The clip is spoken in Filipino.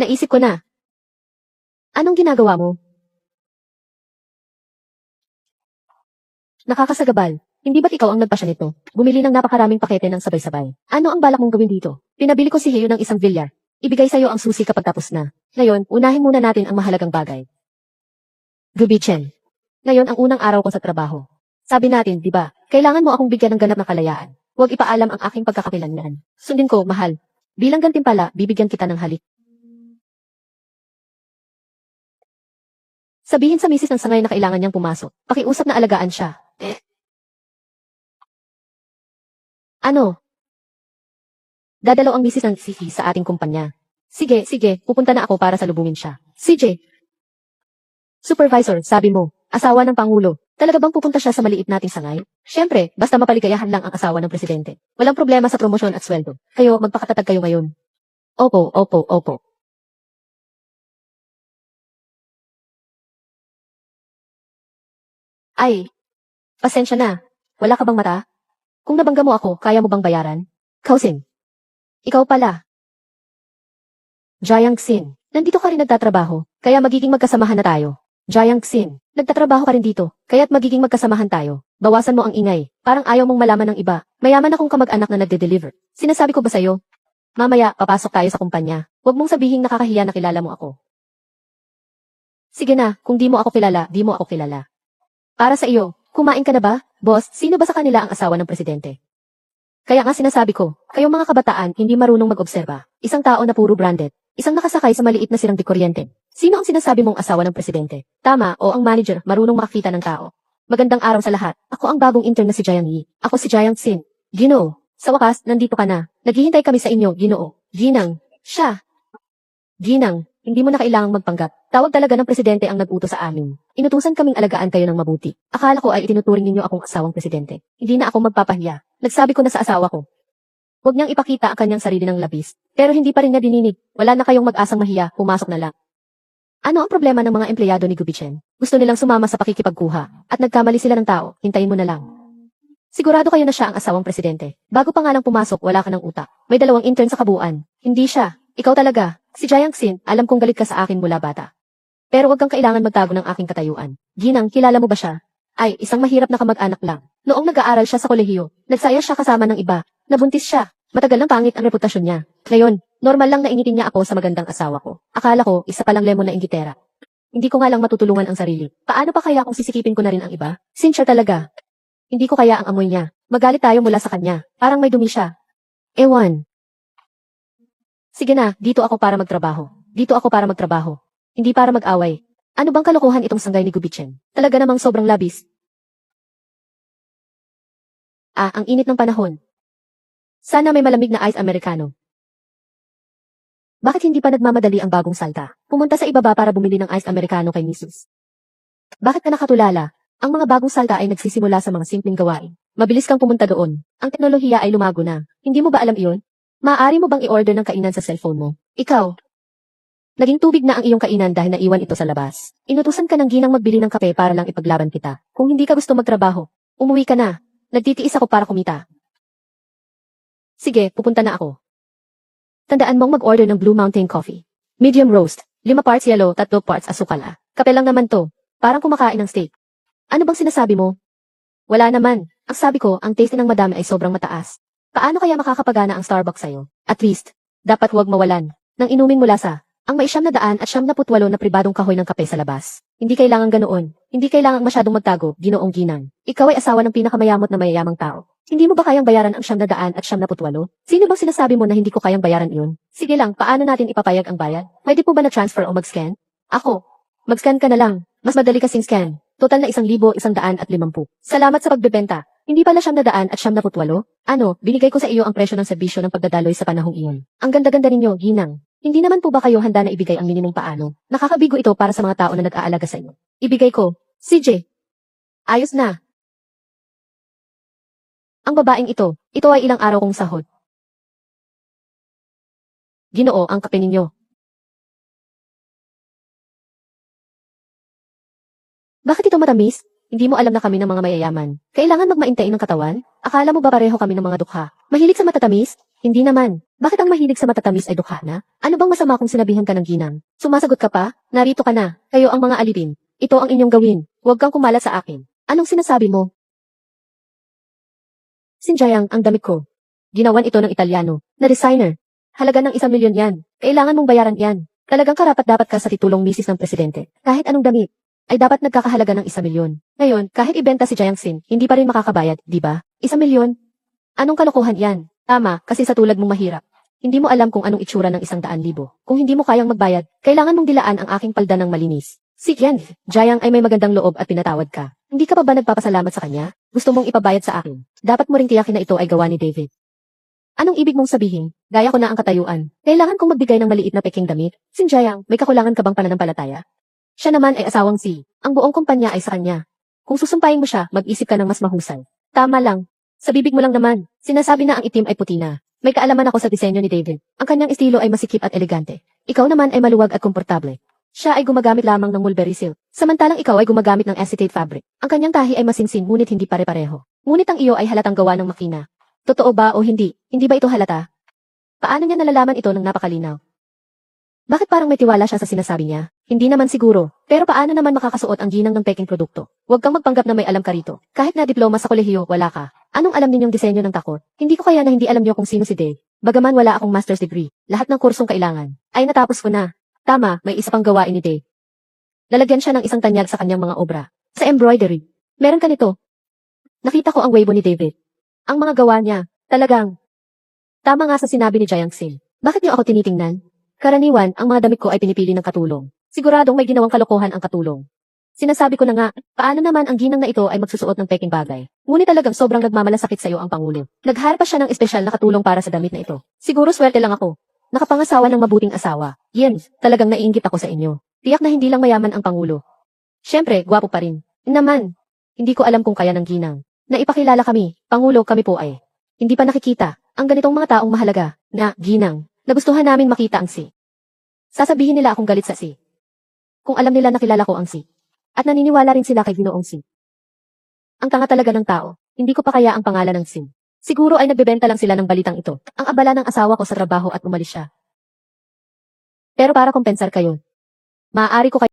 Naisip ko na. Anong ginagawa mo? Nakakasagabal. Hindi ba't ikaw ang nagpasya nito? Bumili ng napakaraming pakete ng sabay-sabay. Ano ang balak mong gawin dito? Pinabili ko si Heo ng isang bilyar. Ibigay sa'yo ang susi kapag tapos na. Ngayon, unahin muna natin ang mahalagang bagay. Gubichen. Ngayon ang unang araw ko sa trabaho. Sabi natin, di ba, kailangan mo akong bigyan ng ganap na kalayaan. Huwag ipaalam ang aking pagkakakilanlan. Sundin ko, mahal. Bilang gantimpala, bibigyan kita ng halik. Sabihin sa misis ng sangay na kailangan niyang pumasok. Pakiusap na alagaan siya. Ano? Dadalaw ang misis ng Sisi sa ating kumpanya. Sige, sige, pupunta na ako para salubungin siya. CJ. Supervisor, sabi mo, asawa ng Pangulo. Talaga bang pupunta siya sa maliit nating sangay? Siyempre, basta mapaligayahan lang ang asawa ng presidente. Walang problema sa promosyon at sweldo. Kayo, magpakatatag kayo ngayon. Opo, opo, opo. Ay, pasensya na. Wala ka bang mata? Kung nabangga mo ako, kaya mo bang bayaran? Kausin. Ikaw pala. Jayang Xin. Nandito ka rin nagtatrabaho, kaya magiging magkasamahan na tayo. Jayang Xin. Nagtatrabaho ka rin dito, kaya't magiging magkasamahan tayo. Bawasan mo ang ingay. Parang ayaw mong malaman ng iba. Mayaman akong kamag-anak na nagde-deliver. Sinasabi ko ba sa'yo? Mamaya, papasok tayo sa kumpanya. Huwag mong sabihing nakakahiya na kilala mo ako. Sige na, kung di mo ako kilala, di mo ako kilala. Para sa iyo, kumain ka na ba? Boss, sino ba sa kanila ang asawa ng presidente? Kaya nga sinasabi ko, kayong mga kabataan hindi marunong mag-obserba. Isang tao na puro branded. Isang nakasakay sa maliit na sirang di kuryente. Sino ang sinasabi mong asawa ng presidente? Tama, o ang manager, marunong makakita ng tao. Magandang araw sa lahat. Ako ang bagong intern na si Jiang Yi. Ako si Jiang Xin. Ginoo. Sa wakas, nandito ka na. Naghihintay kami sa inyo, Ginoo. Ginang. Siya. Ginang, hindi mo na kailangang magpanggap. Tawag talaga ng presidente ang nag-utos sa amin. Inutusan kaming alagaan kayo ng mabuti. Akala ko ay itinuturing ninyo akong asawang presidente. Hindi na ako magpapahiya. Nagsabi ko na sa asawa ko. Huwag niyang ipakita ang kanyang sarili ng labis. Pero hindi pa rin niya dininig. Wala na kayong mag-asang mahiya, pumasok na lang. Ano ang problema ng mga empleyado ni Gubichen? Gusto nilang sumama sa pakikipagkuha, at nagkamali sila ng tao, hintayin mo na lang. Sigurado kayo na siya ang asawang presidente. Bago pa nga lang pumasok, wala ka ng utak. May dalawang intern sa kabuuan. Hindi siya. Ikaw talaga. Si Jiang Xin, alam kong galit ka sa akin mula bata. Pero wag kang kailangan magtago ng aking katayuan. Ginang, kilala mo ba siya? Ay, isang mahirap na kamag-anak lang. Noong nag-aaral siya sa kolehiyo, nagsaya siya kasama ng iba. Nabuntis siya. Matagal nang pangit ang reputasyon niya. Ngayon, normal lang na initin niya ako sa magandang asawa ko. Akala ko, isa palang lemon na ingitera. Hindi ko nga lang matutulungan ang sarili. Paano pa kaya kung sisikipin ko na rin ang iba? Sincere talaga. Hindi ko kaya ang amoy niya. Magalit tayo mula sa kanya. Parang may dumi siya. Ewan. Sige na, dito ako para magtrabaho. Dito ako para magtrabaho. Hindi para mag-away. Ano bang kalokohan itong sanggay ni Gubichen? Talaga namang sobrang labis. Ah, ang init ng panahon. Sana may malamig na ice americano. Bakit hindi pa nagmamadali ang bagong salta? Pumunta sa ibaba para bumili ng ice americano kay Mrs. Bakit ka nakatulala? Ang mga bagong salta ay nagsisimula sa mga simpleng gawain. Mabilis kang pumunta doon. Ang teknolohiya ay lumago na. Hindi mo ba alam iyon? Maaari mo bang i-order ng kainan sa cellphone mo? Ikaw. Naging tubig na ang iyong kainan dahil naiwan ito sa labas. Inutusan ka ng ginang magbili ng kape para lang ipaglaban kita. Kung hindi ka gusto magtrabaho, umuwi ka na. Nagtitiis ako para kumita. Sige, pupunta na ako. Tandaan mong mag-order ng Blue Mountain Coffee. Medium roast, lima parts yellow, tatlo parts asukal ah. Kape lang naman to. Parang kumakain ng steak. Ano bang sinasabi mo? Wala naman. Ang sabi ko, ang taste ng madami ay sobrang mataas. Paano kaya makakapagana ang Starbucks sa'yo? At least, dapat huwag mawalan. Nang inumin mula sa, ang may siyam na daan at siyam na putwalo na pribadong kahoy ng kape sa labas. Hindi kailangan ganoon. Hindi kailangan masyadong magtago, ginoong ginang. Ikaw ay asawa ng pinakamayamot na mayayamang tao. Hindi mo ba kayang bayaran ang siyam na daan at siyam na putwalo? Sino bang sinasabi mo na hindi ko kayang bayaran iyon? Sige lang, paano natin ipapayag ang bayad? Pwede po ba na-transfer o mag-scan? Ako. Mag-scan ka na lang. Mas madali kasing scan. Total na isang libo, isang daan at limampu. Salamat sa pagbebenta. Hindi pala siyam na daan at siyam na putwalo? Ano, binigay ko sa iyo ang presyo ng serbisyo ng pagdadaloy sa panahong iyon. Ang ganda-ganda ninyo, ginang. Hindi naman po ba kayo handa na ibigay ang minimum paano? Nakakabigo ito para sa mga tao na nag-aalaga sa inyo. Ibigay ko. CJ. Ayos na. Ang babaeng ito, ito ay ilang araw kong sahod. Ginoo ang kape ninyo. Bakit ito matamis? Hindi mo alam na kami ng mga mayayaman. Kailangan magmaintain ng katawan? Akala mo ba pareho kami ng mga dukha? Mahilig sa matatamis? Hindi naman. Bakit ang mahilig sa matatamis ay dukha na? Ano bang masama kung sinabihan ka ng ginang? Sumasagot ka pa? Narito ka na. Kayo ang mga alipin. Ito ang inyong gawin. Huwag kang kumalat sa akin. Anong sinasabi mo? Sinjayang, ang damit ko. Ginawan ito ng Italiano, na designer. Halaga ng isang milyon yan. Kailangan mong bayaran yan. Talagang karapat dapat ka sa titulong misis ng presidente. Kahit anong damit, ay dapat nagkakahalaga ng isang milyon. Ngayon, kahit ibenta si Jayang Sin, hindi pa rin makakabayad, di ba? Isang milyon? Anong kalokohan yan? Tama, kasi sa tulad mong mahirap. Hindi mo alam kung anong itsura ng isang daan libo. Kung hindi mo kayang magbayad, kailangan mong dilaan ang aking palda ng malinis. Si Yan, Jayang ay may magandang loob at pinatawad ka. Hindi ka pa ba nagpapasalamat sa kanya? Gusto mong ipabayad sa akin. Dapat mo ring tiyakin na ito ay gawa ni David. Anong ibig mong sabihin? Gaya ko na ang katayuan. Kailangan kong magbigay ng maliit na peking damit. Sinjayang, may kakulangan ka bang pananampalataya? Siya naman ay asawang si. Ang buong kumpanya ay sa kanya. Kung susumpayin mo siya, mag-isip ka ng mas mahusay. Tama lang. Sa bibig mo lang naman, sinasabi na ang itim ay puti na. May kaalaman ako sa disenyo ni David. Ang kanyang estilo ay masikip at elegante. Ikaw naman ay maluwag at komportable. Siya ay gumagamit lamang ng mulberry silk, samantalang ikaw ay gumagamit ng acetate fabric. Ang kanyang tahi ay masinsin ngunit hindi pare-pareho. Ngunit ang iyo ay halatang gawa ng makina. Totoo ba o hindi? Hindi ba ito halata? Paano niya nalalaman ito ng napakalinaw? Bakit parang may tiwala siya sa sinasabi niya? Hindi naman siguro. Pero paano naman makakasuot ang ginang ng peking produkto? Huwag kang magpanggap na may alam ka rito. Kahit na diploma sa kolehiyo, wala ka. Anong alam ninyong disenyo ng takot? Hindi ko kaya na hindi alam niyo kung sino si Dave. Bagaman wala akong master's degree, lahat ng kursong kailangan, ay natapos ko na. Tama, may isa pang gawain ni Dave. Lalagyan siya ng isang tanyag sa kanyang mga obra. Sa embroidery. Meron ka nito. Nakita ko ang weibo ni David. Ang mga gawa niya, talagang. Tama nga sa sinabi ni Jayang Sin. Bakit niyo ako tinitingnan? Karaniwan, ang mga damit ko ay pinipili ng katulong. Siguradong may ginawang kalokohan ang katulong. Sinasabi ko na nga, paano naman ang ginang na ito ay magsusuot ng peking bagay? Ngunit talagang sobrang nagmamalasakit sa iyo ang Pangulo. Nag-hire pa siya ng espesyal na katulong para sa damit na ito. Siguro swerte lang ako. Nakapangasawa ng mabuting asawa. Yan, talagang naiingit ako sa inyo. Tiyak na hindi lang mayaman ang Pangulo. Siyempre, gwapo pa rin. Naman, hindi ko alam kung kaya ng ginang. Naipakilala kami, Pangulo kami po ay. Hindi pa nakikita, ang ganitong mga taong mahalaga, na, ginang, nagustuhan namin makita ang si. Sasabihin nila akong galit sa si. Kung alam nila nakilala ko ang si. At naniniwala rin sila kay Ginoong si. Ang tanga talaga ng tao, hindi ko pa kaya ang pangalan ng sin. Siguro ay nagbebenta lang sila ng balitang ito. Ang abala ng asawa ko sa trabaho at umalis siya. Pero para kompensar kayo, maaari ko kayo